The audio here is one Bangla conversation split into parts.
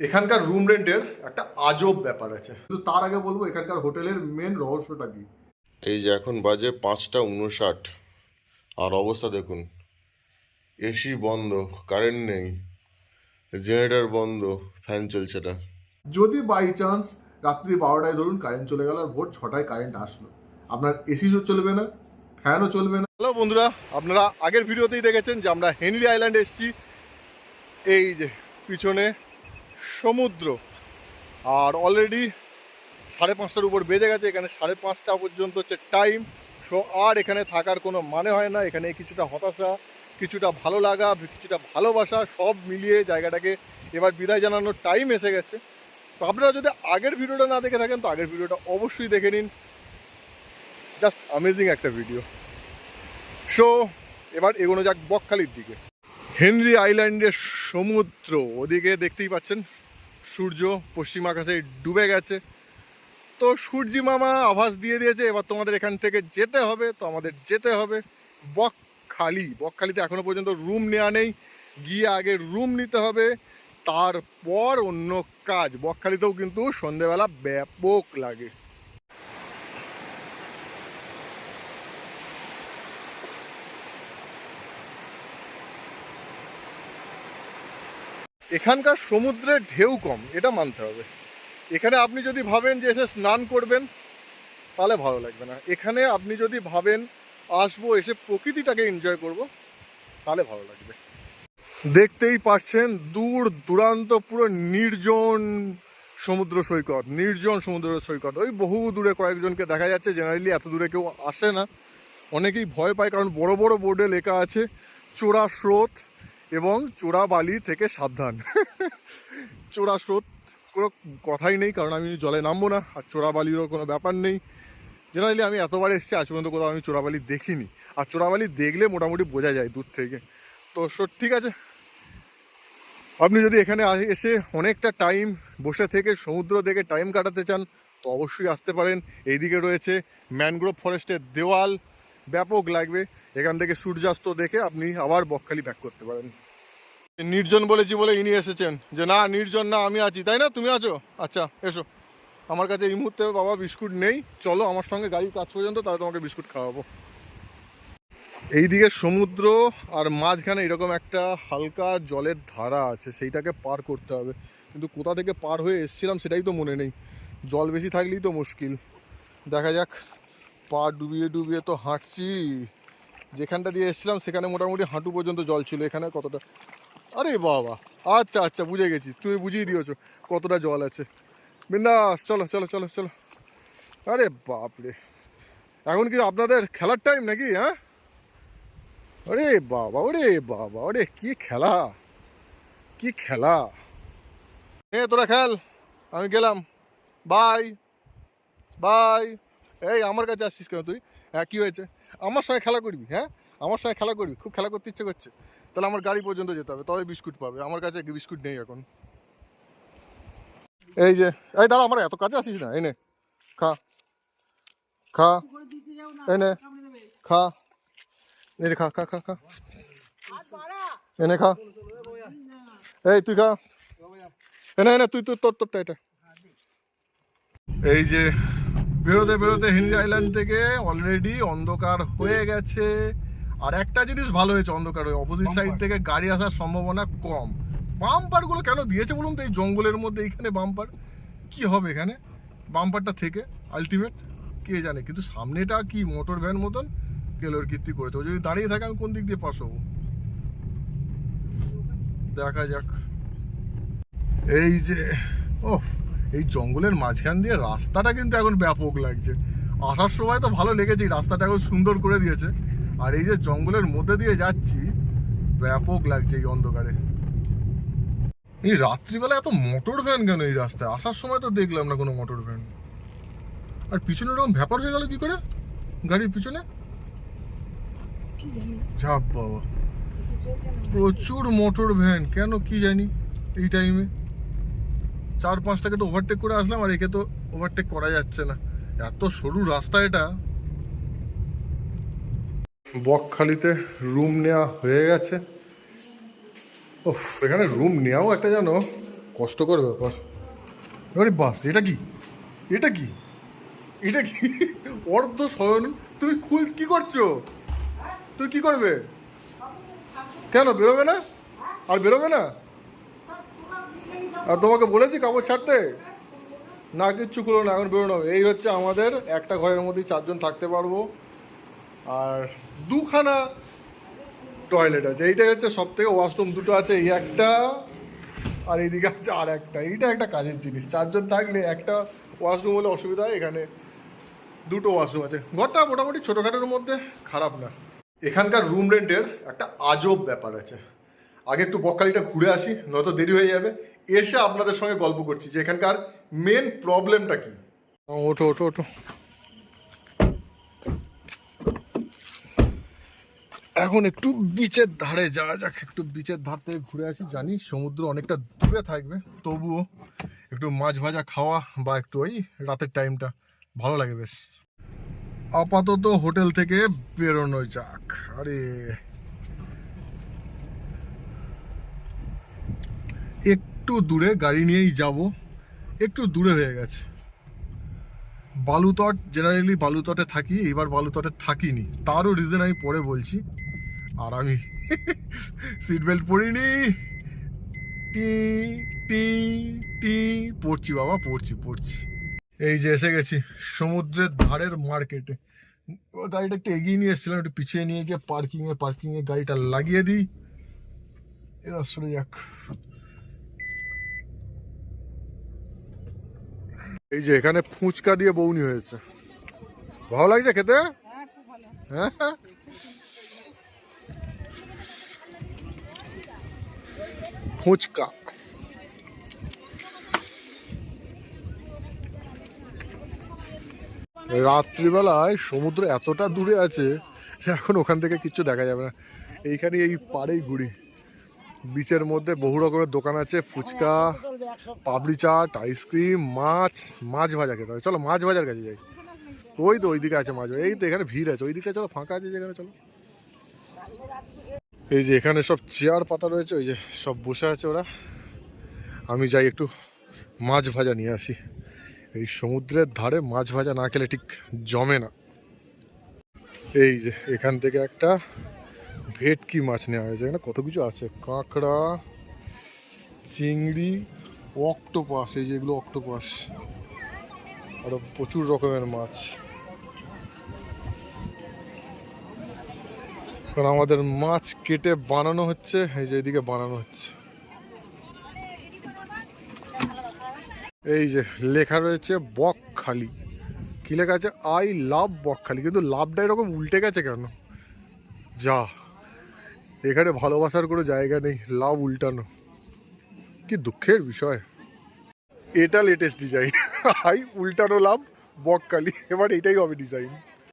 এখানকার রুম রেন্টের একটা আজব ব্যাপার আছে। কিন্তু তার আগে বলব এখানকার হোটেলের মেন রহস্যটা কি? এই যে এখন বাজে পাঁচটা উনষাট আর অবস্থা দেখুন। এসি বন্ধ কারেন্ট নেই জেনারেটর বন্ধ ফ্যান চলছে না। যদি বাই চান্স রাত্রি বারোটায় ধরুন কারেন্ট চলে গেল আর ভোর ছটায় কারেন্ট আসলো আপনার এসি চলবে না ফ্যানও চলবে না। হ্যালো বন্ধুরা আপনারা আগের ভিডিওতেই দেখেছেন যে আমরা হেনরি আইল্যান্ড এসেছি। এই যে পিছনে সমুদ্র। আর অলরেডি সাড়ে পাঁচটার উপর বেজে গেছে, এখানে সাড়ে পাঁচটা পর্যন্ত হচ্ছে টাইম সো আর এখানে থাকার কোনো মানে হয় না, এখানে কিছুটা হতাশা, কিছুটা ভালো লাগা, কিছুটা ভালোবাসা, সব মিলিয়ে জায়গাটাকে এবার বিদায় জানানোর টাইম এসে গেছে। তো আপনারা যদি আগের ভিডিওটা না দেখে থাকেন, তো আগের ভিডিওটা অবশ্যই দেখে নিন। জাস্ট অ্যামেজিং একটা ভিডিও সো এবার এগোনো যাক বকখালির দিকে। হেনরি আইল্যান্ডের সমুদ্র, ওদিকে দেখতেই পাচ্ছেন। সূর্য পশ্চিম আকাশে ডুবে গেছে। তো সূর্যি মামা আভাস দিয়ে দিয়েছে, এবার তোমাদের এখান থেকে যেতে হবে, তো আমাদের যেতে হবে বকখালি। বকখালিতে এখনও পর্যন্ত রুম নেওয়া নেই, গিয়ে আগে রুম নিতে হবে, তারপর অন্য কাজ। বকখালিতেও কিন্তু সন্ধেবেলা ব্যাপক লাগে। এখানকার সমুদ্রের ঢেউ কম, এটা মানতে হবে। এখানে আপনি যদি ভাবেন যে এসে স্নান করবেন, তাহলে ভালো লাগবে না। এখানে আপনি যদি ভাবেন আসব, এসে প্রকৃতিটাকে এনজয় করব, তাহলে ভালো লাগবে। দেখতেই পাচ্ছেন দূর দূরান্ত পুরো নির্জন সমুদ্র সৈকত, নির্জন সমুদ্র সৈকত। ওই বহু দূরে কয়েকজনকে দেখা যাচ্ছে জেনারেলি এত দূরে কেউ আসে না। অনেকেই ভয় পায়, কারণ বড় বড় বোর্ডে লেখা আছে, চোরা স্রোত এবং চোরা বালি থেকে সাবধান। চোরা স্রোত কোনো কথাই নেই, কারণ আমি জলে নামবো না, আর চোরা বালিরও কোনো ব্যাপার নেই। জেনারেলি আমি এতবার এসেছি, আজ পর্যন্ত কোথাও আমি চোরাবালি দেখিনি। আর চোরাবালি দেখলে মোটামুটি বোঝা যায় দূর থেকে। তো ঠিক আছে। আপনি যদি এখানে এসে অনেকটা টাইম বসে থেকে সমুদ্র দেখে টাইম কাটাতে চান, তো অবশ্যই আসতে পারেন। এইদিকে রয়েছে ম্যানগ্রোভ ফরেস্টের দেওয়াল। ব্যাপক লাগবে। এখান থেকে সূর্যাস্ত দেখে আপনি আবার বকখালি ব্যাক করতে পারেন। নির্জন বলেছি বলে ইনি এসেছেন। যে না, নির্জন না, আমি আছি। তাই না? তুমি আছো? আচ্ছা এসো। আমার কাছে এই মুহূর্তে বাবা বিস্কুট নেই। চলো, আমার সঙ্গে গাড়ির কাজ পর্যন্ত, তাহলে তোমাকে বিস্কুট খাওয়াবো। এইদিকে সমুদ্র আর মাঝখানে এরকম একটা হালকা জলের ধারা আছে, সেইটাকে পার করতে হবে। কিন্তু কোথা থেকে পার হয়ে এসছিলাম সেটাই তো মনে নেই। জল বেশি থাকলেই তো মুশকিল। দেখা যাক, পা ডুবিয়ে ডুবিয়ে তো হাঁটছি। যেখানটা দিয়ে এসেছিলাম, সেখানে মোটামুটি হাঁটু পর্যন্ত জল ছিল। এখানে কতটা আরে বাবা আচ্ছা আচ্ছা বুঝে গেছি। তুমি বুঝিয়ে দিয়েছ কতটা জল আছে। বিন্দাস, চলো চলো চলো চলো। আরে বাপরে। এখন কি আপনাদের খেলার টাইম নাকি হ্যাঁ? ওরে বাবা ওরে বাবা, ওরে কি খেলা। কি খেলা। এ, তোরা খেল। আমি গেলাম। বাই। বাই। এই, আমার কাছে আসছিস কেন তুই? হ্যাঁ কী হয়েছে? আমার সঙ্গে খেলা করবি হ্যাঁ? আমার সঙ্গে খেলা করবি, খুব খেলা করতে ইচ্ছে করছে। তাহলে আমার গাড়ি পর্যন্ত যেতে হবে, তবে বিস্কুট পাবে। আমার কাছে বিস্কুট নেই এখন। এই যে, এই দাঁড়া, আমার এত কাছে আসিস না, এই নে, খা খা, এই নে, খা এনে খা খা খা খা এনে খা, এই তুই খা এনে এনে তুই তুই, তোর, তোরটা এটা। এই যে, বেরোতে বেরোতে হিন্দি আইল্যান্ড থেকে অলরেডি অন্ধকার হয়ে গেছে। আর একটা জিনিস ভালো হয়েছে অন্ধকার হয়ে অপোজিট সাইড থেকে গাড়ি আসার সম্ভাবনা কম। বাম্পারগুলো কেন দিয়েছে বলুন তো এই জঙ্গলের মধ্যে এইখানে বাম্পার কি হবে এখানে? বাম্পারটা থেকে আলটিমেট কে জানে? কিন্তু সামনেটা কি মোটর ভ্যান মতন? কেলোর কীর্তি করেছে। ও যদি দাঁড়িয়ে থাকে আমি কোন দিক দিয়ে পাস হব? দেখা যাক। এই যে ও এই জঙ্গলের মাঝখান দিয়ে রাস্তাটা কিন্তু এখন ব্যাপক লাগছে। আসার সময় তো ভালো লেগেছে রাস্তাটা এখন সুন্দর করে দিয়েছে। আর এই যে জঙ্গলের মধ্যে দিয়ে যাচ্ছি ব্যাপক লাগছে এই অন্ধকারে। এই রাত্রিবেলা এত মোটর ভ্যান কেন এই রাস্তায়? আসার সময় তো দেখলাম না কোনো মোটর ভ্যান। আর পিছনে ওরকম ব্যাপার হয়ে গেল কি করে? গাড়ির পিছনে? ঝাপ বাবা। প্রচুর মোটর ভ্যান কেন কি জানি এই টাইমে চার পাঁচটাকে তো ওভারটেক করে আসলাম আর একে তো ওভারটেক করা যাচ্ছে না। এত সরু রাস্তা এটা। বকখালিতে রুম নেওয়া হয়ে গেছে। ও এখানে রুম নেওয়াও একটা জানো? কষ্টকর ব্যাপার। এবারে বাস, এটা কি? এটা কি? এটা কি? অর্ধ শয়ন, তুমি খুল কি করছ? তুই কি করবে? কেন, বেরোবে না? আর বেরোবে না? আর তোমাকে বলেছি কাপড় ছাড়তে? না, কিচ্ছু খুলো না, এখন বেরোনো এই হচ্ছে আমাদের একটা ঘরের মধ্যে চারজন থাকতে পারব। আর দুখানা টয়লেট আছে। এইটাই হচ্ছে সব থেকে ওয়াশরুম দুটো আছে, এই একটা আর এইদিকে আছে আর একটা। এইটা একটা কাজের জিনিস। চারজন থাকলে একটা ওয়াশরুম হলে অসুবিধা হয়, এখানে দুটো ওয়াশরুম আছে। ঘরটা মোটামুটি ছোটোখাটোর মধ্যে, খারাপ না। এখানকার রুম রেন্টের একটা আজব ব্যাপার আছে। আগে একটু বকখালিটা ঘুরে আসি, নয়তো দেরি হয়ে যাবে। এসে আপনাদের সঙ্গে গল্প করছি যে এখানকার মেন প্রবলেমটা কি। ওঠো ওঠো ওঠো। এখন একটু বিচের ধারে যাওয়া যাক, একটু বিচের ধার থেকে ঘুরে আসি। জানি সমুদ্র অনেকটা দূরে থাকবে, তবুও একটু মাছ ভাজা খাওয়া বা একটু ওই রাতের টাইমটা ভালো লাগে বেশ। আপাতত হোটেল থেকে বেরোনো যাক। আরে। একটু দূরে গাড়ি নিয়েই যাব, একটু দূরে হয়ে গেছে। বালুতট জেনারেলি বালুতটে থাকি এবার বালুতটে থাকিনি। তারও রিজন আমি পরে বলছি। আর আমি সিট বেল্ট পরিনি। টি টি টি পড়ছি বাবা পড়ছি পড়ছি। এই যে এসে গেছি সমুদ্রের ধারের মার্কেটে। গাড়িটা একটু এগিয়ে নিয়ে এসেছিলাম একটু পিছিয়ে নিয়ে গিয়ে পার্কিংয়ে পার্কিংয়ে গাড়িটা লাগিয়ে দিই। এরা সরে যাক। এই যে এখানে ফুচকা দিয়ে বৌনি হয়েছে। ভালো লাগছে খেতে? হ্যাঁ। ফুচকা রাত্রিবেলায় সমুদ্র এতটা দূরে আছে যে এখন ওখান থেকে কিচ্ছু দেখা যাবে না। এইখানে এই পাড়েই ঘুরি। বিচের মধ্যে বহু রকমের দোকান আছে, ফুচকা পাপড়ি চাট, আইসক্রিম, মাছ মাছ ভাজা খেতে হবে। চলো মাছ ভাজার কাছে যাই। ওই তো ওইদিকে আছে মাছ। এই তো এখানে ভিড় আছে। ওইদিকে চলো, ফাঁকা আছে যেখানে, চলো। এই যে এখানে সব চেয়ার পাতা রয়েছে, ওই যে সব বসে আছে ওরা। আমি যাই একটু মাছ ভাজা নিয়ে আসি। এই সমুদ্রের ধারে মাছ ভাজা না খেলে ঠিক জমে না। এই যে এখান থেকে একটা ভেটকি মাছ নেওয়া হয়েছে। এখানে কত কিছু আছে? কাঁকড়া, চিংড়ি, অক্টোপাস। এই যেগুলো অক্টোপাস। আরও প্রচুর রকমের মাছ। কারণ আমাদের মাছ কেটে বানানো হচ্ছে। এই যে এদিকে বানানো হচ্ছে। এই যে লেখা রয়েছে বকখালি। কি লেখা আছে? I love Bakkhali. কিন্তু লাভটা এরকম উল্টে গেছে কেন? যা, এখানে ভালোবাসার কোনো জায়গা নেই, লাভ উল্টানো। কি দুঃখের বিষয়। এটা লেটেস্ট ডিজাইন আই উল্টানো লাভ বকখালি। এবার এটাই হবে ডিজাইন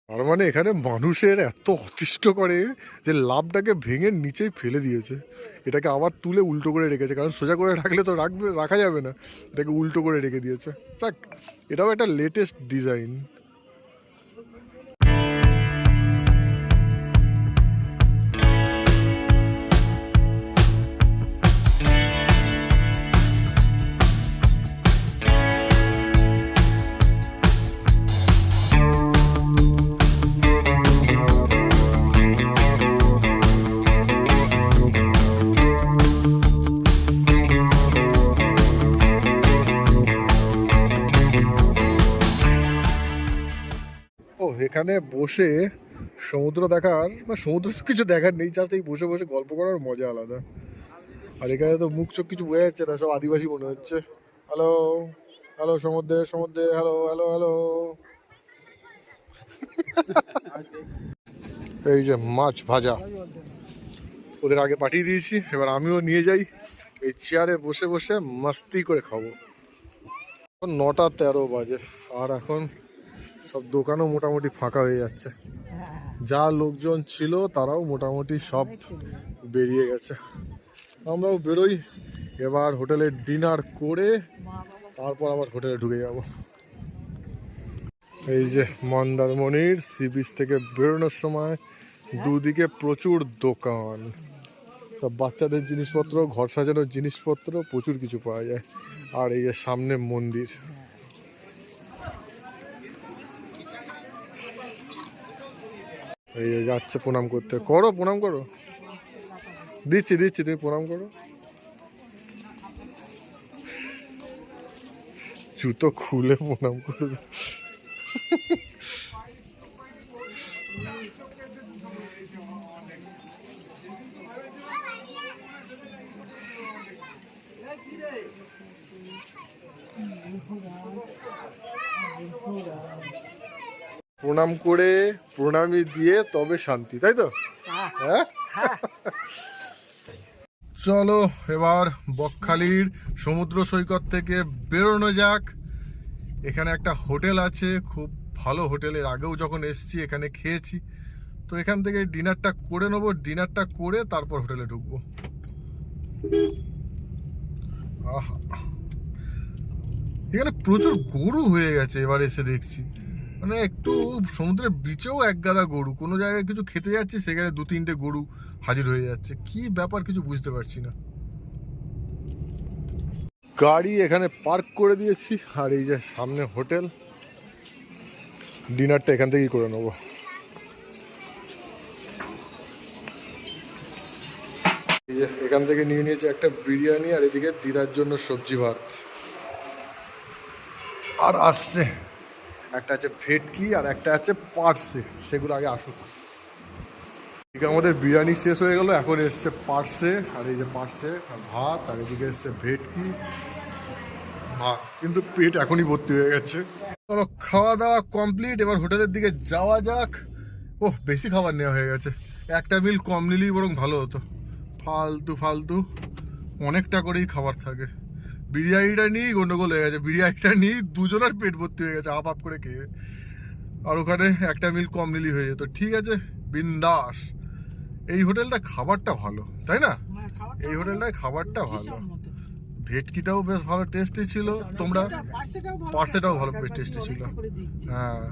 তার মানে এখানে মানুষের এত অতিষ্ঠ করে যে লাভটাকে ভেঙে নিচেই ফেলে দিয়েছে। এটাকে আবার তুলে উল্টো করে রেখেছে, কারণ সোজা করে রাখলে তো রাখবে, রাখা যাবে না। এটাকে উল্টো করে রেখে দিয়েছে। যাক, এটাও একটা লেটেস্ট ডিজাইন এখানে বসে সমুদ্র দেখার, বা সমুদ্র তো কিছু দেখার নেই জাস্ট এই বসে বসে গল্প করার মজা আলাদা। আর এখানে তো মুখ চোখ কিছু বোঝা যাচ্ছে না, সব আদিবাসী মনে হচ্ছে। হ্যালো হ্যালো সমুদ্রে সমুদ্রে হ্যালো হ্যালো হ্যালো এই যে মাছ ভাজা। ওদের আগে পাঠিয়ে দিয়েছি, এবার আমিও নিয়ে যাই। এই চেয়ারে বসে বসে মাস্তি করে খাব। নটা তেরো বাজে, আর এখন সব দোকানও মোটামুটি ফাঁকা হয়ে যাচ্ছে। যা লোকজন ছিল তারাও মোটামুটি সব বেরিয়ে গেছে। আমরাও বেরোই, এবার হোটেলে ডিনার করে তারপর আবার হোটেলে ঢুকে যাব। এই যে মন্দারমণির সি বিচ থেকে বেরোনোর সময় দুদিকে প্রচুর দোকান। তা বাচ্চাদের জিনিসপত্র, ঘর সাজানোর জিনিসপত্র প্রচুর কিছু পাওয়া যায়। আর এই যে সামনে মন্দির। এই যে যাচ্ছে, প্রণাম করতে। করো, প্রণাম করো। দিচ্ছি দিচ্ছি, তুমি প্রণাম করো। জুতো খুলে প্রণাম করবে প্রণাম করে প্রণামী দিয়ে তবে শান্তি তাই তো? হ্যাঁ। চলো এবার বকখালির সমুদ্র সৈকত থেকে বেরোনো যাক। এখানে একটা হোটেল আছে খুব ভালো হোটেলের আগেও যখন এসছি এখানে খেয়েছি। তো এখান থেকে ডিনারটা করে নেব ডিনারটা করে তারপর হোটেলে ঢুকবো। এখানে প্রচুর গরু হয়ে গেছে এবার এসে দেখছি। মানে একটু সমুদ্রের বিচেও এক গাদা গরু, কোনো জায়গায় কিছু খেতে যাচ্ছি, সেখানে দু তিনটে গরু হাজির হয়ে যাচ্ছে। কি ব্যাপার কিছু বুঝতে পারছি না। গাড়ি এখানে পার্ক করে দিয়েছি, আর এই যে সামনে হোটেল। ডিনারটা এখান থেকেই করে নেব। এখান থেকে নিয়ে নিয়েছি একটা বিরিয়ানি, আর এদিকে দিদার জন্য সবজি ভাত। আর আসছে। একটা আছে ভেটকি আর একটা আছে পার্সে, সেগুলো আগে আসুক এদিকে আমাদের বিরিয়ানি শেষ হয়ে গেল, এখন এসছে পার্সে, আর এই যে পার্সে ভাত, আর এদিকে এসছে ভেটকি, ভাত। কিন্তু পেট এখনই ভর্তি হয়ে গেছে। চলো খাওয়া দাওয়া কমপ্লিট এবার হোটেলের দিকে যাওয়া যাক। ওহ, বেশি খাবার নেওয়া হয়ে গেছে। একটা মিল কম নিলেই বরং ভালো হতো। ফালতু ফালতু। অনেকটা করেই খাবার থাকে। বিরিয়ানিটা নিয়েই গন্ডগোল হয়ে গেছে। বিরিয়ানিটা নিয়েই দুজনের পেট ভর্তি হয়ে গেছে আপ আপ করে খেয়ে। আর ওখানে একটা মিল কম নিলেই হয়ে যেত। ঠিক আছে বিন্দাস। এই হোটেলটা খাবারটা ভালো তাই না? এই হোটেলটায় খাবারটা ভালো। ভেটকিটাও বেশ ভালো টেস্টি ছিল। তোমরা পার্সেটাও ভালো বেশ টেস্টি ছিল। হ্যাঁ।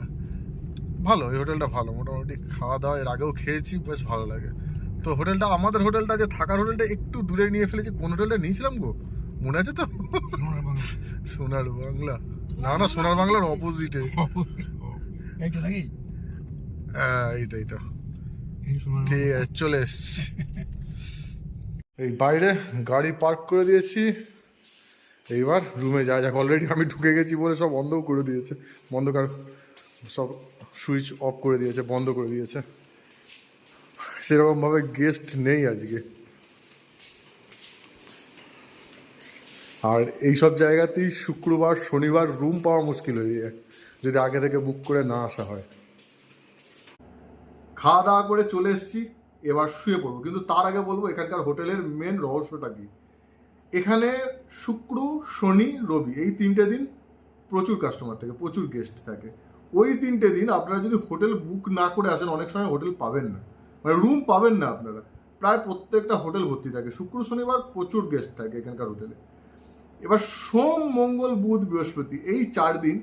ভালো এই হোটেলটা ভালো মোটামুটি খাওয়া দাওয়া এর আগেও খেয়েছি বেশ ভালো লাগে। তো হোটেলটা আমাদের হোটেলটা যে থাকার হোটেলটা একটু দূরে নিয়ে ফেলেছি কোন হোটেলটা নিয়েছিলাম গো? মনে আছে তো? সোনার বাংলা। না না সোনার বাংলার অপোজিটে। এইটা নাকি? হ্যাঁ এইটা এইটা। ঠিক আছে চলে এসছি। এই বাইরে গাড়ি পার্ক করে দিয়েছি। এইবার রুমে যা যাক অলরেডি আমি ঢুকে গেছি বলে সব বন্ধও করে দিয়েছে। বন্ধ কর সব সুইচ অফ করে দিয়েছে বন্ধ করে দিয়েছে। সেরকমভাবে গেস্ট নেই আজকে। আর এই সব জায়গাতেই শুক্রবার, শনিবার রুম পাওয়া মুশকিল হয়ে যায়, যদি আগে থেকে বুক করে না আসা হয়। খাওয়া দাওয়া করে চলে এসেছি, এবার শুয়ে পড়ব। কিন্তু তার আগে বলব, এখানকার হোটেলের মেন রহস্যটা কি? এখানে শুক্র, শনি, রবি, এই তিনটে দিন প্রচুর কাস্টমার থাকে, প্রচুর গেস্ট থাকে। ওই তিনটে দিন আপনারা যদি হোটেল বুক না করে আসেন, অনেক সময় হোটেল পাবেন না। মানে রুম পাবেন না আপনারা। প্রায় প্রত্যেকটা হোটেল ভর্তি থাকে। শুক্র, শনিবার প্রচুর গেস্ট থাকে এখানকার হোটেলে। এবার সোম, মঙ্গল, বুধ, বৃহস্পতি এই চার দিন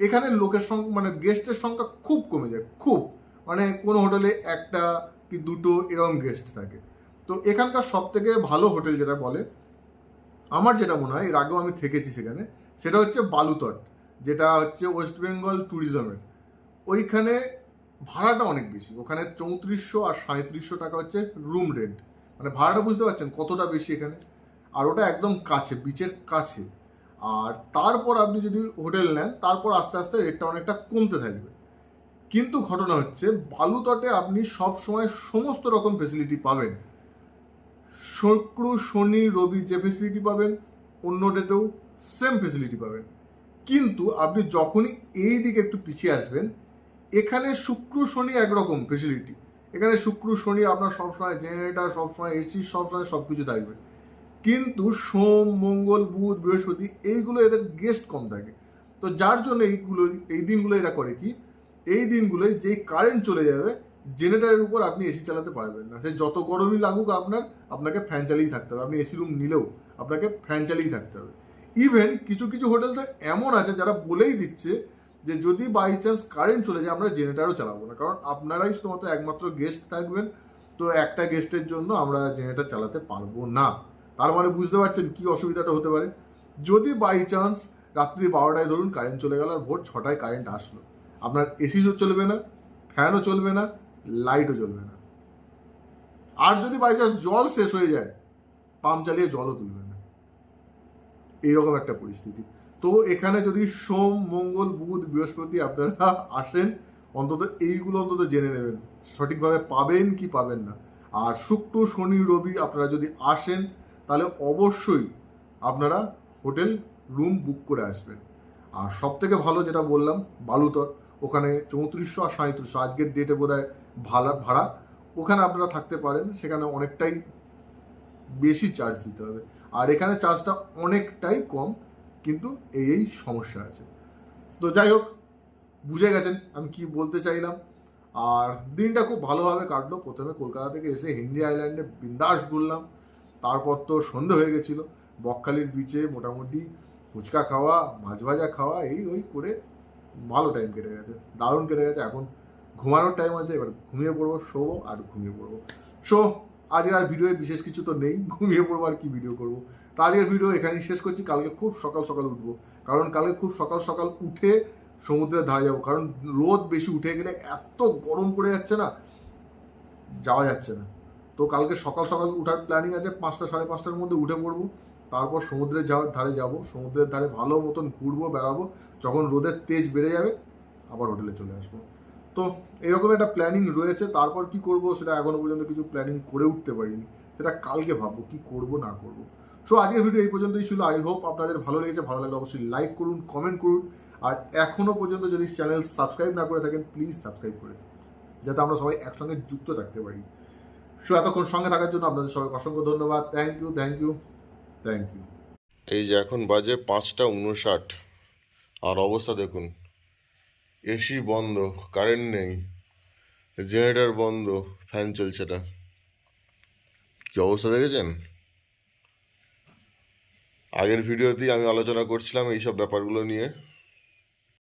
এখানে লোকের সংখ্যা মানে গেস্টের সংখ্যা খুব কমে যায়, খুব। মানে কোনো হোটেলে একটা কি দুটো এরকম গেস্ট থাকে। তো এখানকার সব থেকে ভালো হোটেল যেটা বলে, আমার যেটা মনে হয়, এর আগেও আমি থেকেছি সেখানে, সেটা হচ্ছে বালুতট, যেটা হচ্ছে ওয়েস্ট বেঙ্গল ট্যুরিজমের। ওইখানে ভাড়াটা অনেক বেশি, ওখানে চৌত্রিশশো আর সাঁত্রিশশো টাকা হচ্ছে রুম রেন্ট মানে ভাড়াটা বুঝতে পারছেন কতটা বেশি এখানে? আর ওটা একদম কাছে বিচের কাছে। আর তারপর আপনি যদি হোটেল নেন, তারপর আস্তে আস্তে রেটটা অনেকটা কমতে থাকবে। কিন্তু ঘটনা হচ্ছে, বালুতটে আপনি সব সময় সমস্ত রকম ফেসিলিটি পাবেন। শুক্র, শনি, রবি যে ফেসিলিটি পাবেন, অন্য ডেটেও সেম ফেসিলিটি পাবেন। কিন্তু আপনি যখনই এই দিকে একটু পিছিয়ে আসবেন, এখানে শুক্র, শনি একরকম ফেসিলিটি এখানে শুক্র, শনি আপনার সবসময় জেনারেটার সবসময় এসি সবসময় সব কিছু থাকবে। কিন্তু সোম, মঙ্গল, বুধ, বৃহস্পতি, এইগুলো এদের গেস্ট কম থাকে। তো যার জন্য এইগুলো, এই দিনগুলো এরা করে কি? এই দিনগুলোয় যেই কারেন্ট চলে যাবে জেনারেটারের উপর আপনি এসি চালাতে পারবেন না। সে যত গরমই লাগুক আপনার, আপনাকে ফ্যান চালিয়েই থাকতে হবে। আপনি এসি রুম নিলেও আপনাকে ফ্যান চালিয়েই থাকতে হবে। ইভেন কিছু কিছু হোটেল তো এমন আছে যারা বলেই দিচ্ছে যে যদি বাই চান্স কারেন্ট চলে যায়, আমরা জেনারেটারও চালাবো না। কারণ আপনারাই শুধুমাত্র একমাত্র গেস্ট থাকবেন। তো একটা গেস্টের জন্য আমরা জেনারেটর চালাতে পারব না। তার মানে বুঝতে পারছেন কি অসুবিধাটা হতে পারে? যদি বাই চান্স রাত্রি বারোটায় ধরুন কারেন্ট চলে গেল আর ভোর ছটায় কারেন্ট আসলো, আপনার এসিও চলবে না ফ্যানও চলবে না লাইটও জ্বলবে না। আর যদি বাই চান্স জল শেষ হয়ে যায় পাম্প চালিয়ে জলও তুলবে না। এইরকম একটা পরিস্থিতি। তো এখানে যদি সোম, মঙ্গল, বুধ, বৃহস্পতি আপনারা আসেন, অন্তত এইগুলো অন্তত জেনে নেবেন। সঠিকভাবে পাবেন কি পাবেন না। আর শুক্র, শনি, রবি আপনারা যদি আসেন তাহলে অবশ্যই আপনারা হোটেল রুম বুক করে আসবেন। আর সব থেকে ভালো যেটা বললাম, বালুতর, ওখানে চৌত্রিশশো আর সাঁত্রিশশো আজকের ডেটে বোধ হয় ভাড়া ভাড়া, ওখানে আপনারা থাকতে পারেন, সেখানে অনেকটাই বেশি চার্জ দিতে হবে। আর এখানে চার্জটা অনেকটাই কম, কিন্তু এই এই সমস্যা আছে। তো যাই হোক, বুঝে গেছেন আমি কি বলতে চাইলাম। আর দিনটা খুব ভালোভাবে কাটলো। প্রথমে কলকাতা থেকে এসে হিন্দি আইল্যান্ডে বিন্দাস ঘুরলাম। তারপর তো সন্ধে হয়ে গেছিল। বকখালির বিচে মোটামুটি ফুচকা খাওয়া, মাছ ভাজা খাওয়া, এই ওই করে ভালো টাইম কেটে গেছে। দারুণ কেটে গেছে। এখন ঘুমানোর টাইম আছে, এবার ঘুমিয়ে পড়ব, শোবো আর ঘুমিয়ে পড়ব। শো আজকের আর ভিডিওয়ে বিশেষ কিছু তো নেই। ঘুমিয়ে পড়ব আর কি ভিডিও করব। তো আজকের ভিডিও এখানেই শেষ করছি। কালকে খুব সকাল সকাল উঠবো। কারণ কালকে খুব সকাল সকাল উঠে সমুদ্রের ধারে যাব। কারণ রোদ বেশি উঠে গেলে এত গরম পড়ে যাচ্ছে না, যাওয়া যাচ্ছে না। তো কালকে সকাল সকাল উঠার প্ল্যানিং আছে, পাঁচটা সাড়ে পাঁচটার মধ্যে উঠে পড়ব। তারপর সমুদ্রের যাওয়ার ধারে যাব। সমুদ্রের ধারে ভালো মতন ঘুরবো, বেড়াবো। যখন রোদের তেজ বেড়ে যাবে, আবার হোটেলে চলে আসব। তো এরকম একটা প্ল্যানিং রয়েছে। তারপর কি করব সেটা এখনও পর্যন্ত কিছু প্ল্যানিং করে উঠতে পারিনি। সেটা কালকে ভাববো কি করব, না করব। সো আজকের ভিডিও এই পর্যন্তই ছিল। আই হোপ আপনাদের ভালো লেগেছে। ভালো লাগলে অবশ্যই লাইক করুন কমেন্ট করুন। আর এখনও পর্যন্ত যদি চ্যানেল সাবস্ক্রাইব না করে থাকেন প্লিজ সাবস্ক্রাইব করে দিন। যাতে আমরা সবাই একসঙ্গে যুক্ত থাকতে পারি। সো এতক্ষণ সঙ্গে থাকার জন্য আপনাদের সবাই অসংখ্য ধন্যবাদ। Thank you thank you thank you এই যে এখন বাজে পাঁচটা উনষাট, আর অবস্থা দেখুন। এসি বন্ধ কারেন্ট নেই জেনারেটার বন্ধ ফ্যান চলছে না। কি অবস্থা দেখেছেন? আগের ভিডিওতেই আমি আলোচনা করছিলাম এইসব ব্যাপারগুলো নিয়ে।